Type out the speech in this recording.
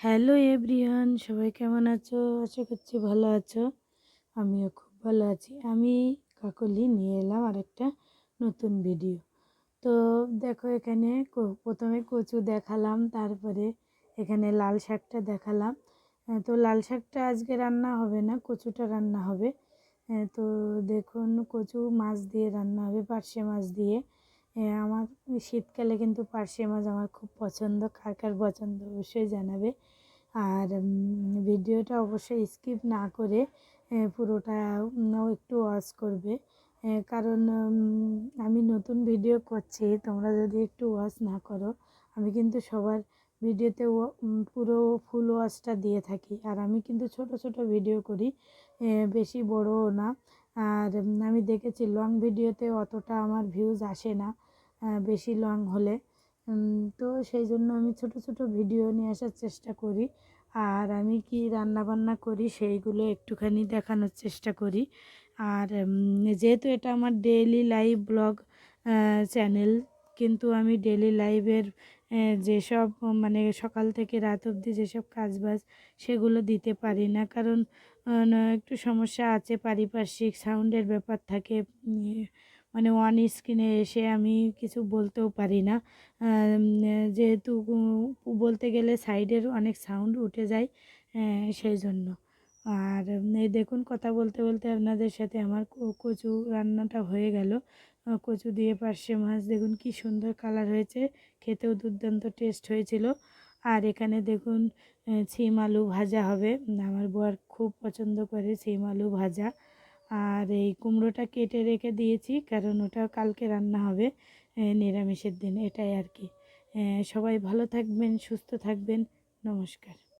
Hello everyone, সবাই কেমন আছো? আশা করছি ভালো আছো। আমিও খুব ভালো আছি। আমি কাকলি নিয়ে এলাম আরেকটা নতুন ভিডিও তো দেখো এখানে প্রথমে কচু দেখালাম, তারপরে এখানে লাল শাকটা দেখালাম। তো লাল শাকটা আজকে রান্না হবে না, কচুটা রান্না হবে। তো দেখুন, কচু মাছ দিয়ে রান্না হবে, পার্শে মাছ দিয়ে। আমার শীতকালে কিন্তু পার্শে মাছ আমার খুব পছন্দ, কার কার পছন্দ অবশ্যই জানাবে। আর ভিডিওটা অবশ্যই স্কিপ না করে পুরোটা একটু ওয়াচ করবে। কারণ আমি নতুন ভিডিও করছি, তোমরা যদি একটু ওয়াচ না করো, আমি কিন্তু সবার ভিডিওতে পুরো ফুল ওয়াচটা দিয়ে থাকি। আর আমি কিন্তু ছোট ছোট ভিডিও করি বেশি বড়ও না। আর আমি দেখেছি লং ভিডিওতে অতটা আমার ভিউজ আসে না বেশি লং হলে। তো সেই জন্য আমি ছোট ছোট ভিডিও নিয়ে আসার চেষ্টা করি। আর আমি কি রান্না বান্না করি সেইগুলো একটুখানি দেখানোর চেষ্টা করি। আর যেহেতু এটা আমার ডেইলি লাইভ ব্লগ চ্যানেল কিন্তু আমি ডেইলি লাইভের যেসব মানে সকাল থেকে রাত অবধি যেসব কাজবাজ সেগুলো দিতে পারি না। কারণ একটু সমস্যা আছে, পারিপার্শ্বিক সাউন্ডের ব্যাপার থাকে মানে ওয়ান স্ক্রিনে এসে আমি কিছু বলতেও পারি না। যেহেতু বলতে গেলে সাইডের অনেক সাউন্ড উঠে যায় সেই জন্য আর দেখুন, কথা বলতে বলতে আপনাদের সাথে আমার কচু রান্নাটা হয়ে গেল। কচু দিয়ে পার্শে মাছ, দেখুন কি সুন্দর কালার হয়েছে। খেতেও দুর্দান্ত টেস্ট হয়েছিল। আর এখানে দেখুন ছিম আলু ভাজা হবে। আমার বর খুব পছন্দ করে ছিম আলু ভাজা। আর এই কুমড়োটা কেটে রেখে দিয়েছি, কারণ ওটা কালকে রান্না হবে নিরামিষের দিন, এটাই আর কি। সবাই ভালো থাকবেন, সুস্থ থাকবেন। নমস্কার।